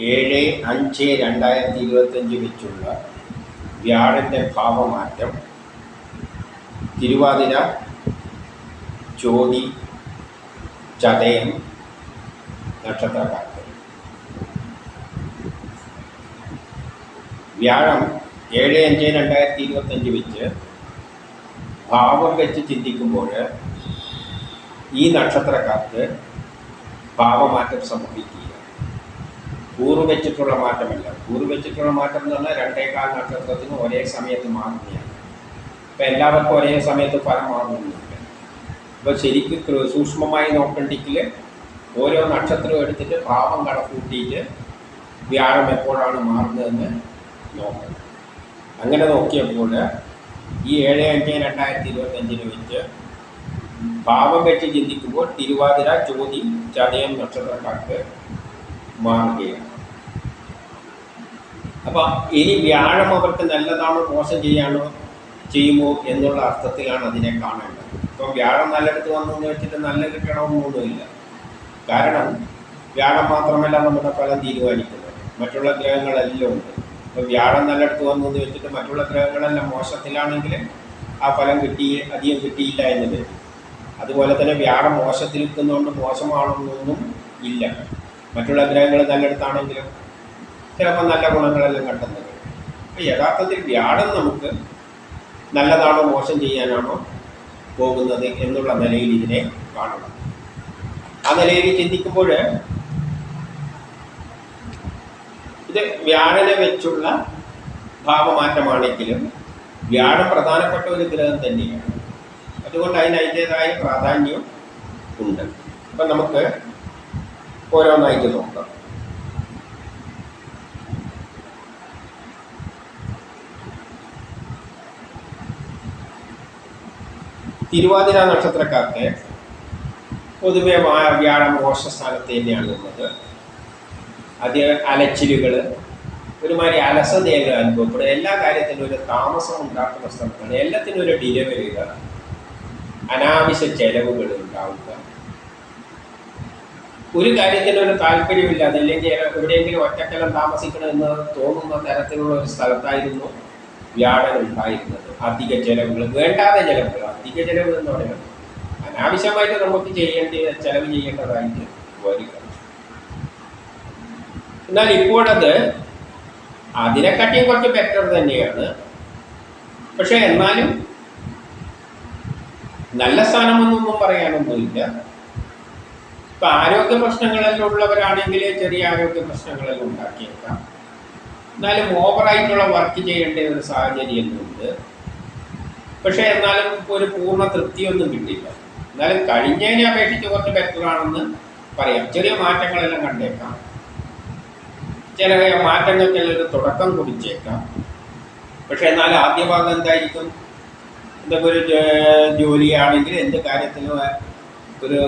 ഏഴ് അഞ്ച് രണ്ടായിരത്തി ഇരുപത്തഞ്ച് വെച്ചുള്ള വ്യാഴന്റെ ഭാവമാറ്റം തിരുവാതിര ചോതി ചതയം നക്ഷത്രക്കാർക്ക് വ്യാഴം ഏഴ് അഞ്ച് രണ്ടായിരത്തി ഇരുപത്തഞ്ച് വെച്ച് ഭാവം വെച്ച് ചിന്തിക്കുമ്പോൾ ഈ നക്ഷത്രക്കാർക്ക് ഭാവമാറ്റം സംഭവിക്കുക കൂറ് വെച്ചിട്ടുള്ള മാറ്റമല്ല. കൂറ് വെച്ചിട്ടുള്ള മാറ്റം എന്ന് പറഞ്ഞാൽ രണ്ടേകാൽ നക്ഷത്രത്തിന് ഒരേ സമയത്ത് മാറുകയാണ്. ഇപ്പം എല്ലാവർക്കും ഒരേ സമയത്ത് ഫലം മാറുന്നുണ്ട്. അപ്പോൾ ശരിക്കും സൂക്ഷ്മമായി നോക്കണ്ടെങ്കിൽ ഓരോ നക്ഷത്രവും എടുത്തിട്ട് ഭാവം കണക്കൂട്ടിയിട്ട് വ്യാഴം എപ്പോഴാണ് മാറുന്നതെന്ന് നോക്കണം. അങ്ങനെ നോക്കിയപ്പോൾ ഈ ഏഴ് അഞ്ച് രണ്ടായിരത്തി ഇരുപത്തഞ്ചിന് വെച്ച് ഭാവം വെച്ച് ചിന്തിക്കുമ്പോൾ തിരുവാതിര ചോതി ചതയം നക്ഷത്രക്കാർക്ക് മാറുകയാണ് അപ്പം ഇനി വ്യാഴം അവർക്ക് നല്ലതാണോ മോശം ചെയ്യാണോ ചെയ്യുമോ എന്നുള്ള അർത്ഥത്തിലാണ് അതിനെ കാണേണ്ടത്. ഇപ്പം വ്യാഴം നല്ലടുത്ത് വന്നു എന്ന് വെച്ചിട്ട് നല്ല കിട്ടണമെന്നൊന്നുമില്ല കാരണം വ്യാഴം മാത്രമല്ല നമ്മുടെ ഫലം തീരുമാനിക്കുന്നത്. മറ്റുള്ള ഗ്രഹങ്ങളെല്ലാം ഉണ്ട്. ഇപ്പം വ്യാഴം നല്ലടുത്ത് വന്നു എന്ന് വെച്ചിട്ട് മറ്റുള്ള ഗ്രഹങ്ങളെല്ലാം മോശത്തിലാണെങ്കിൽ ആ ഫലം കിട്ടി അധികം കിട്ടിയില്ല എന്ന് വരും. അതുപോലെ തന്നെ വ്യാഴം മോശത്തിൽ നിൽക്കുന്നതുകൊണ്ട് മോശമാണെന്നൊന്നും ഇല്ല. മറ്റുള്ള ഗ്രഹങ്ങൾ നല്ലയിടത്താണെങ്കിലും ചിലപ്പോൾ നല്ല ഗുണങ്ങളെല്ലാം കണ്ടെത്തുന്നത്. അപ്പോൾ യഥാർത്ഥത്തിൽ വ്യാഴം നമുക്ക് നല്ലതാണോ മോശം ചെയ്യാനാണോ പോകുന്നത് എന്നുള്ള നിലയിൽ ഇതിനെ കാണണം. ആ നിലയിൽ ചിന്തിക്കുമ്പോൾ ഇത് വ്യാഴനെ വെച്ചുള്ള ഭാവമാറ്റമാണെങ്കിലും വ്യാഴം പ്രധാനപ്പെട്ട ഒരു ഗ്രഹം തന്നെയാണ്. അതുകൊണ്ട് അതിന് അതിന്റെതായ പ്രാധാന്യം ഉണ്ട്. അപ്പം നമുക്ക് ഓരോന്നായിട്ട് നോക്കാം. തിരുവാതിര നക്ഷത്രക്കാർക്ക് പൊതുവെ വ്യാഴം മോശ സ്ഥാനത്ത് തന്നെയാണ് ഉള്ളത്. അത് അലച്ചിലുകൾ ഒരുമാതിരി അലസതയൊക്കെ അനുഭവപ്പെടും. എല്ലാ കാര്യത്തിനും ഒരു താമസം ഉണ്ടാക്കുന്ന സ്ഥലത്താണ്. എല്ലാത്തിനും ഒരു ഡിലേ അനാവശ്യ ചെലവുകൾ ഉണ്ടാവുക. ഒരു കാര്യത്തിന് ഒരു താല്പര്യമില്ല. അതല്ലെങ്കിൽ എവിടെയെങ്കിലും ഒറ്റക്കലം താമസിക്കണമെന്ന് തോന്നുന്ന തരത്തിലുള്ള ഒരു സ്ഥലത്തായിരുന്നു വ്യാഴൻ ഉണ്ടായിരുന്നത്. അധിക ചെലവുകൾ വേണ്ടാതെ ചെലവുകൾ അധിക ചെലവ് എന്ന് പറയുന്നത് അനാവശ്യമായിട്ട് നമുക്ക് ചെയ്യേണ്ട ചെലവ് ചെയ്യേണ്ടതായിട്ട് വരിക. എന്നാൽ ഇപ്പോഴത് അതിനെക്കാട്ടിയും കുറച്ച് ബെറ്റർ തന്നെയാണ്. പക്ഷെ എന്നാലും നല്ല സ്ഥാനമെന്നൊന്നും പറയാനൊന്നുമില്ല. ഇപ്പൊ ആരോഗ്യ പ്രശ്നങ്ങളെല്ലാം ഉള്ളവരാണെങ്കിൽ ചെറിയ ആരോഗ്യ പ്രശ്നങ്ങളെല്ലാം ഉണ്ടാക്കിയേക്കാം. എന്നാലും ഓവറായിട്ടുള്ള വർക്ക് ചെയ്യേണ്ട ഒരു സാഹചര്യം ഉണ്ട് പക്ഷേ എന്നാലും ഒരു പൂർണ തൃപ്തിയൊന്നും കിട്ടില്ല എന്നാലും കഴിഞ്ഞതിനെ അപേക്ഷിച്ച് കുറച്ച് ബെറ്റർ ആണെന്ന് പറയാം. ചെറിയ മാറ്റങ്ങളെല്ലാം കണ്ടേക്കാം. ചില മാറ്റങ്ങൾക്കെല്ലാം ഒരു തുടക്കം കുറിച്ചേക്കാം. പക്ഷേ എന്നാൽ ആദ്യ ഭാഗം എന്തായിരിക്കും? എന്തൊക്കെ ഒരു ജോലിയാണെങ്കിൽ എന്ത് കാര്യത്തിനും ഒരു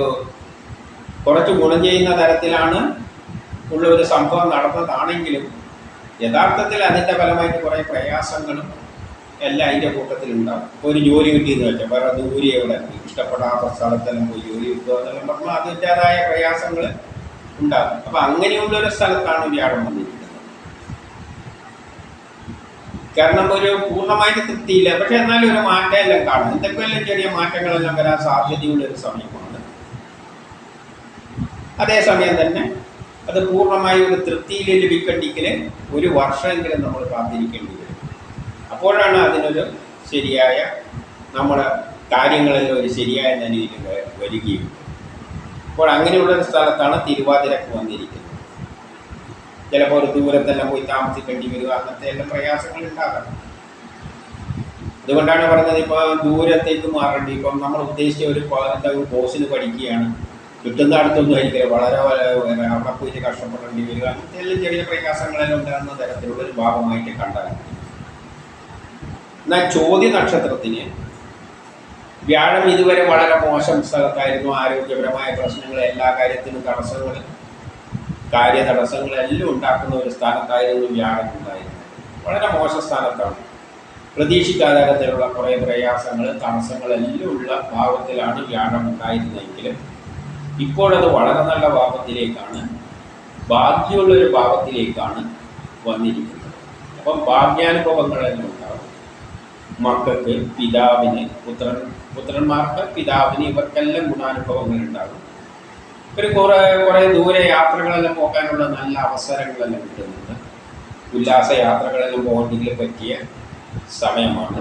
കുറച്ച് ഗുണം ചെയ്യുന്ന തരത്തിലാണ് ഉള്ള ഒരു സംഭവം നടന്നതാണെങ്കിലും യഥാർത്ഥത്തിൽ അതിന്റെ ഫലമായിട്ട് കുറേ പ്രയാസങ്ങളും എല്ലാം അതിന്റെ കൂട്ടത്തിലുണ്ടാകും ഇപ്പോൾ ഒരു ജോലി കിട്ടിയെന്ന് വെച്ചാൽ വേറെ ദൂരെ എവിടെ? ഇഷ്ടപ്പെടാത്ത സ്ഥലത്തെല്ലാം പോയി ജോലി കിട്ടുക എന്നെല്ലാം പറഞ്ഞാൽ അതിന്റേതായ പ്രയാസങ്ങൾ ഉണ്ടാകും അപ്പം അങ്ങനെയുള്ള ഒരു സ്ഥലത്താണ് വ്യാഴം വന്നിരിക്കുന്നത്. കാരണം ഒരു പൂർണമായിട്ട് തൃപ്തിയില്ല. പക്ഷെ എന്നാലും ഒരു മാറ്റമെല്ലാം കാണും. എന്തൊക്കെയെല്ലാം ചെറിയ മാറ്റങ്ങളെല്ലാം വരാൻ സാധ്യതയുള്ള ഒരു സമയമാണ്. അതേസമയം തന്നെ അത് പൂർണമായി ഒരു തൃപ്തിയിൽ ലഭിക്കണ്ടെങ്കിൽ ഒരു വർഷമെങ്കിലും നമ്മൾ കാത്തിരിക്കേണ്ടി വരും. അപ്പോഴാണ് അതിനൊരു ശരിയായ നമ്മൾ കാര്യങ്ങളിൽ ഒരു ശരിയായ നിലയിൽ വരികയും അപ്പോൾ അങ്ങനെയുള്ള ഒരു സ്ഥലത്താണ് തിരുവാതിരക്ക് വന്നിരിക്കുന്നത്. ചിലപ്പോൾ ഒരു ദൂരത്തെല്ലാം പോയി താമസിക്കേണ്ടി വരിക അങ്ങനത്തെ എല്ലാം പ്രയാസങ്ങൾ ഉണ്ടാകാം. അതുകൊണ്ടാണ് പറഞ്ഞത് ഇപ്പോൾ ദൂരത്തേക്ക് മാറേണ്ടി ഇപ്പം നമ്മൾ ഉദ്ദേശിച്ച ഒരു എന്താ ഒരു കോഴ്സിന് പഠിക്കുകയാണ്. കിട്ടുന്ന അടുത്തൊന്നും ആയിരിക്കില്ല. വളരെ അവിടെ പോയിട്ട് കഷ്ടപ്പെടേണ്ടി വരിക. അങ്ങനത്തെ ചെറിയ പ്രയാസങ്ങളെല്ലാം ഉണ്ടാകുന്ന തരത്തിലുള്ള ഒരു ഭാഗമായിട്ട് കണ്ടാൽ. എന്നാൽ ചോദ്യ നക്ഷത്രത്തിന് വ്യാഴം ഇതുവരെ വളരെ മോശം സ്ഥലത്തായിരുന്നു ആരോഗ്യപരമായ പ്രശ്നങ്ങൾ എല്ലാ കാര്യത്തിനും തടസ്സങ്ങൾ കാര്യ തടസ്സങ്ങളെല്ലാം ഉണ്ടാക്കുന്ന ഒരു സ്ഥാനത്തായിരുന്നു വ്യാഴം ഉണ്ടായിരുന്നത്. വളരെ മോശ സ്ഥാനത്താണ്. പ്രതീക്ഷിക്കാത്ത തരത്തിലുള്ള കുറേ പ്രയാസങ്ങൾ തടസ്സങ്ങളെല്ലാം ഉള്ള ഭാവത്തിലാണ് വ്യാഴം ഉണ്ടായിരുന്നതെങ്കിലും ഇപ്പോഴത് വളരെ നല്ല ഭാഗത്തിലേക്കാണ് ഭാഗ്യമുള്ള ഒരു ഭാഗത്തിലേക്കാണ് വന്നിരിക്കുന്നത്. അപ്പം ഭാഗ്യാനുഭവങ്ങളെല്ലാം ഉണ്ടാവും മക്കൾക്ക് പിതാവിന് പുത്രൻ പുത്രന്മാർക്ക് പിതാവിന് ഇവർക്കെല്ലാം ഗുണാനുഭവങ്ങൾ ഉണ്ടാകും ഒരു കുറേ കുറേ ദൂരെ യാത്രകളെല്ലാം പോകാനുള്ള നല്ല അവസരങ്ങളെല്ലാം കിട്ടുന്നുണ്ട്. ഉല്ലാസ യാത്രകളെല്ലാം പോകണമെങ്കിൽ പറ്റിയ സമയമാണ്.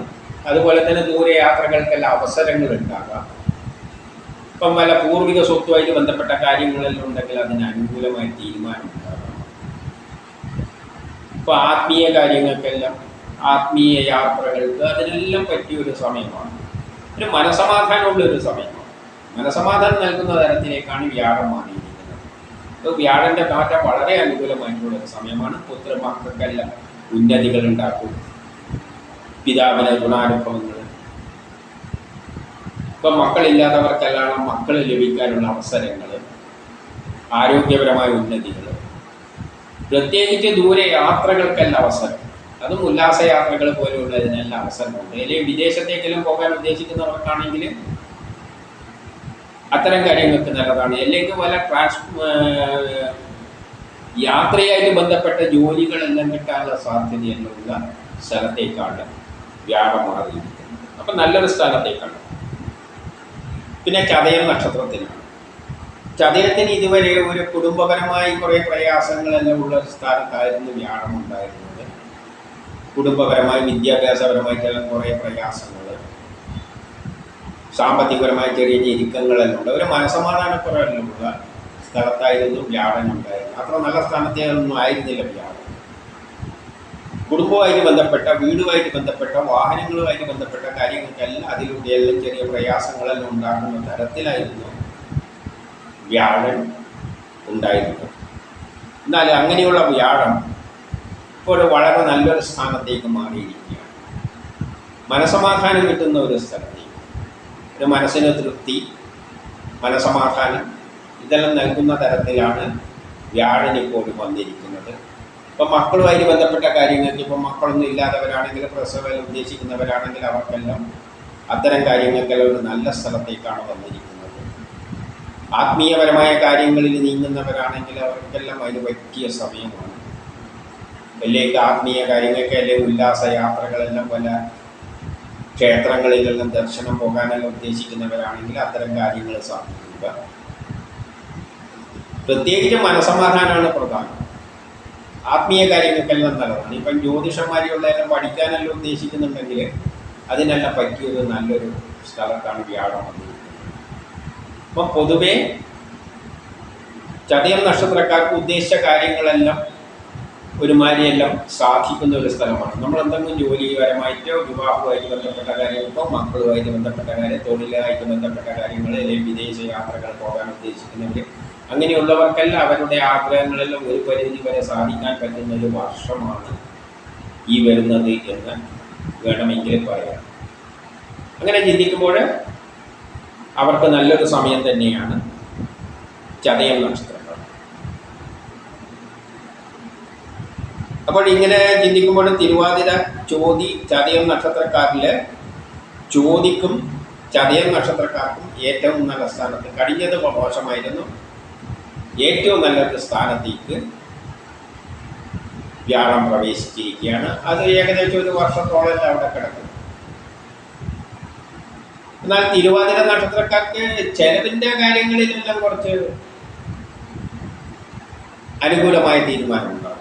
അതുപോലെ തന്നെ ദൂരെ യാത്രകൾക്കെല്ലാം അവസരങ്ങൾ ഉണ്ടാകാം ഇപ്പം വല്ല പൂർവിക സ്വത്തുമായിട്ട് ബന്ധപ്പെട്ട കാര്യങ്ങളെല്ലാം ഉണ്ടെങ്കിൽ അതിന് അനുകൂലമായ തീരുമാനം ഉണ്ടാകാം ഇപ്പം ആത്മീയ കാര്യങ്ങൾക്കെല്ലാം ആത്മീയ യാത്രകൾക്ക് അതിനെല്ലാം പറ്റിയ ഒരു സമയമാണ്. ഒരു മനസമാധാനമുള്ള ഒരു സമയമാണ്. മനസമാധാനം നൽകുന്ന തരത്തിലേക്കാണ് വ്യാഴം മാറിയിരിക്കുന്നത്. അപ്പോൾ വ്യാഴന്റെ മാറ്റം വളരെ അനുകൂലമായിട്ടുള്ള ഒരു സമയമാണ്. പുത്രമക്കൾക്കെല്ലാം ഉന്നതികൾ ഉണ്ടാക്കും. പിതാവിന് ഗുണാനുഭവങ്ങൾ ഇപ്പം മക്കളില്ലാത്തവർക്കെല്ലാം മക്കൾ ലഭിക്കാനുള്ള അവസരങ്ങൾ ആരോഗ്യപരമായ ഉന്നതികൾ പ്രത്യേകിച്ച് ദൂരെ യാത്രകൾക്കെല്ലാം അവസരം. അതും ഉല്ലാസയാത്രകൾ പോലെയുള്ളതിനെല്ലാം അവസരമുണ്ട്. അല്ലെങ്കിൽ വിദേശത്തേക്കെല്ലാം പോകാൻ ഉദ്ദേശിക്കുന്നവർക്കാണെങ്കിൽ അത്തരം കാര്യങ്ങൾക്ക് നല്ലതാണ്. അല്ലെങ്കിൽ വല്ല ട്രാൻസ് യാത്രയായിട്ട് ബന്ധപ്പെട്ട ജോലികളെല്ലാം കിട്ടാനുള്ള സാധ്യതയെല്ലാം ഉള്ള സ്ഥലത്തേക്കാണ് വ്യാപമാറിയിരിക്കുന്നത് അപ്പം നല്ലൊരു സ്ഥലത്തേക്കാണ്. പിന്നെ ചതയം നക്ഷത്രത്തിനാണ് ചതയത്തിന് ഇതുവരെ ഒരു കുടുംബപരമായി കുറേ പ്രയാസങ്ങളെല്ലാം ഉള്ള ഒരു സ്ഥാനത്തായിരുന്നു വ്യാഴം ഉണ്ടായിരുന്നത്. കുടുംബപരമായി വിദ്യാഭ്യാസപരമായിട്ടെല്ലാം കുറേ പ്രയാസങ്ങൾ. സാമ്പത്തികപരമായ ചെറിയ ഞെരുക്കങ്ങളെല്ലാം ഉണ്ട്. ഒരു മനസമാധാനക്കുറവെല്ലാമുള്ള സ്ഥലത്തായിരുന്നു വ്യാഴൻ ഉണ്ടായിരുന്നത്. അത്ര നല്ല സ്ഥാനത്തേതൊന്നും ആയിരുന്നില്ല വ്യാഴൻ കുടുംബവുമായിട്ട് ബന്ധപ്പെട്ട വീടുമായിട്ട് ബന്ധപ്പെട്ട വാഹനങ്ങളുമായിട്ട് ബന്ധപ്പെട്ട കാര്യങ്ങൾക്കെല്ലാം അതിലൂടെയെല്ലാം ചെറിയ പ്രയാസങ്ങളെല്ലാം ഉണ്ടാകുന്ന തരത്തിലായിരുന്നു വ്യാഴൻ ഉണ്ടായിരുന്നത്. എന്നാൽ അങ്ങനെയുള്ള വ്യാഴം ഇപ്പോൾ വളരെ നല്ലൊരു സ്ഥാനത്തേക്ക് മാറിയിരിക്കുകയാണ്. മനസമാധാനം കിട്ടുന്ന ഒരു സ്ഥലത്തേക്ക്. ഒരു മനസ്സിന് തൃപ്തി മനസമാധാനം ഇതെല്ലാം നൽകുന്ന തരത്തിലാണ് വ്യാഴൻ ഇപ്പോൾ വന്നിരിക്കുന്നത്. ഇപ്പം മക്കളുമായിട്ട് ബന്ധപ്പെട്ട കാര്യങ്ങൾക്ക് ഇപ്പം മക്കളൊന്നും ഇല്ലാത്തവരാണെങ്കിൽ പ്രസവം ഉദ്ദേശിക്കുന്നവരാണെങ്കിൽ അവർക്കെല്ലാം അത്തരം കാര്യങ്ങൾക്കെല്ലാം ഒരു നല്ല സ്ഥലത്തേക്കാണ് വന്നിരിക്കുന്നത്. ആത്മീയപരമായ കാര്യങ്ങളിൽ നീങ്ങുന്നവരാണെങ്കിൽ അവർക്കെല്ലാം അതിന് പറ്റിയ സമയമാണ്. വലിയ ആത്മീയ കാര്യങ്ങൾക്ക് അല്ലെങ്കിൽ ഉല്ലാസ യാത്രകളെല്ലാം പല ക്ഷേത്രങ്ങളിലെല്ലാം ദർശനം പോകാനെല്ലാം ഉദ്ദേശിക്കുന്നവരാണെങ്കിൽ അത്തരം കാര്യങ്ങൾ സാധിക്കുക. പ്രത്യേകിച്ച് മനസമാധാനമാണ് പ്രധാനം. ആത്മീയ കാര്യങ്ങൾക്കെല്ലാം നല്ലതാണ് ഇപ്പം ജ്യോതിഷന്മാരെയുള്ളതെല്ലാം പഠിക്കാനെല്ലാം ഉദ്ദേശിക്കുന്നുണ്ടെങ്കിൽ അതിനെല്ലാം പറ്റിയത് നല്ലൊരു സ്ഥലത്താണ് വ്യാഴം വന്നിരിക്കുന്നത്. അപ്പം പൊതുവേ ചതയം നക്ഷത്രക്കാർക്ക് ഉദ്ദേശിച്ച കാര്യങ്ങളെല്ലാം ഒരുമാതിരിയെല്ലാം സാധിക്കുന്ന ഒരു സ്ഥലമാണ്. നമ്മൾ എന്തെങ്കിലും ജോലിപരമായിട്ടോ വിവാഹവുമായിട്ട് ബന്ധപ്പെട്ട കാര്യങ്ങൾക്കോ മക്കളുമായിട്ട് ബന്ധപ്പെട്ട കാര്യം തൊഴിലുമായിട്ട് ബന്ധപ്പെട്ട കാര്യങ്ങൾ അല്ലെങ്കിൽ വിദേശ യാത്രകൾ പോകാൻ ഉദ്ദേശിക്കുന്നവർ അങ്ങനെയുള്ളവർക്കെല്ലാം അവരുടെ ആഗ്രഹങ്ങളെല്ലാം ഒരു പരിധി വരെ സാധിക്കാൻ പറ്റുന്ന ഒരു വർഷമാണ് ഈ വരുന്നത് എന്ന് വേണമെങ്കിൽ പറയാം. അങ്ങനെ ചിന്തിക്കുമ്പോൾ അവർക്ക് നല്ലൊരു സമയം തന്നെയാണ് ചതയം നക്ഷത്രങ്ങൾ. അപ്പോൾ ഇങ്ങനെ ചിന്തിക്കുമ്പോൾ തിരുവാതിര ചോതി ചതയം നക്ഷത്രക്കാരിൽ ചോദിക്കും ചതയം നക്ഷത്രക്കാർക്കും ഏറ്റവും നല്ല സ്ഥാനത്ത്. കഴിഞ്ഞത് മോശമായിരുന്നു. ഏറ്റവും നല്ല സ്ഥാനത്തേക്ക് വ്യാഴം പ്രവേശിച്ചിരിക്കുകയാണ്. അത് ഏകദേശം ഒരു വർഷത്തോളം അവിടെ കിടക്കും എന്നാൽ തിരുവാതിര നക്ഷത്രക്കാർക്ക് ചെലവിന്റെ കാര്യങ്ങളിലെല്ലാം കുറച്ച് അനുകൂലമായ തീരുമാനമുണ്ടാകും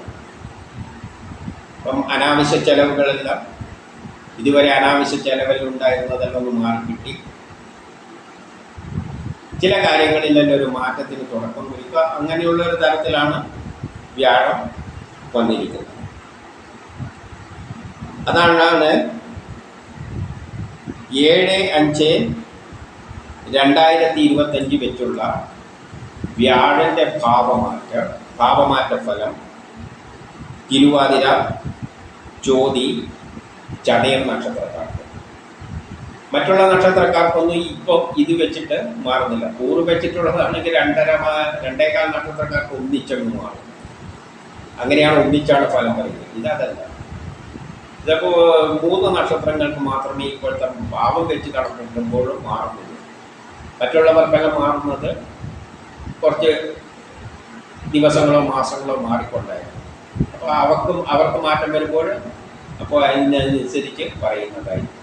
അപ്പം അനാവശ്യ ചെലവുകളെല്ലാം ഇതുവരെ അനാവശ്യ ചെലവിൽ ഉണ്ടായിരുന്നതെല്ലാം ഒന്ന് മാറിക്കിട്ടി. ചില കാര്യങ്ങളിലെല്ലാം ഒരു മാറ്റത്തിന് തുടക്കം കുറിക്കുക? അങ്ങനെയുള്ള ഒരു തരത്തിലാണ് വ്യാഴം വന്നിരിക്കുന്നത്. അതാണ് ഏഴ് അഞ്ച് രണ്ടായിരത്തി ഇരുപത്തഞ്ച് വെച്ചുള്ള വ്യാഴന്റെ ഭാവമാറ്റ ഭാവമാറ്റ ഫലം തിരുവാതിര ചോതി ചതയം നക്ഷത്രക്കാർക്ക്. മറ്റുള്ള നക്ഷത്രക്കാർക്കൊന്നും ഇപ്പോൾ ഇത് വെച്ചിട്ട് മാറുന്നില്ല. കൂറ് വെച്ചിട്ടുള്ളതാണെങ്കിൽ രണ്ടര രണ്ടേകാൽ നക്ഷത്രക്കാർക്ക് ഒന്നിച്ചങ്ങ് മാറും. അങ്ങനെയാണ് ഒന്നിച്ചാണ് ഫലം പറയുന്നത് ഇതല്ല ഇതപ്പോൾ മൂന്ന് നക്ഷത്രങ്ങൾക്ക് മാത്രമേ ഇപ്പോഴത്തെ ഭാവം വെച്ച് കടന്നിട്ടുമ്പോഴും മാറുന്നുള്ളൂ. മറ്റുള്ളവർക്കെല്ലാം മാറുന്നത് കുറച്ച് ദിവസങ്ങളോ മാസങ്ങളോ മാറിക്കൊണ്ടായിരുന്നു അപ്പോൾ അവർക്കും അവർക്ക് മാറ്റം വരുമ്പോൾ അപ്പോൾ അതിനനുസരിച്ച് പറയുന്നതായിരിക്കും.